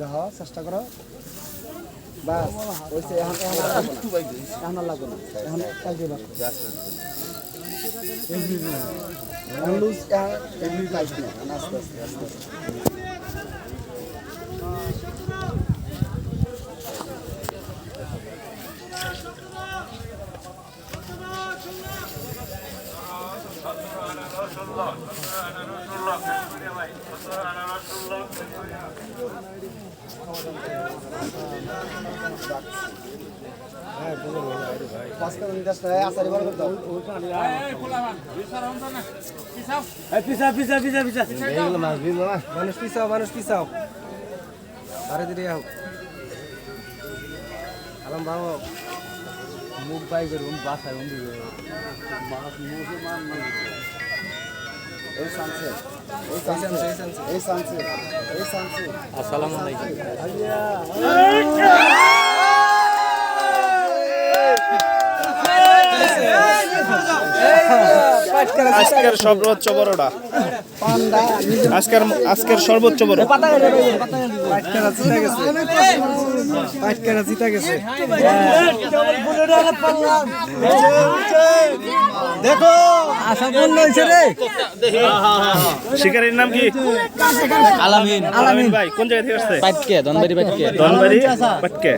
দেখো চেষ্টা করো বাস ওইসে এখন এখন লাগবে না এখন মানুষ পিছাও মানুষ পিছাও আরে দিদি হোক আলম বাবু মুখ বাই করুন বাসায় উন্দি আজকের সর্বোচ্চ বড়টা। আজকের আজকের সর্বোচ্চ বড়। জিতা গেছে দেখো শিকারীর নাম কি? আলামিন। আলামিন ভাই কোন জায়গা থেকে আসছে? পাটকে দনবাড়ি পাটকে। ধনবাড়ি পাটকে।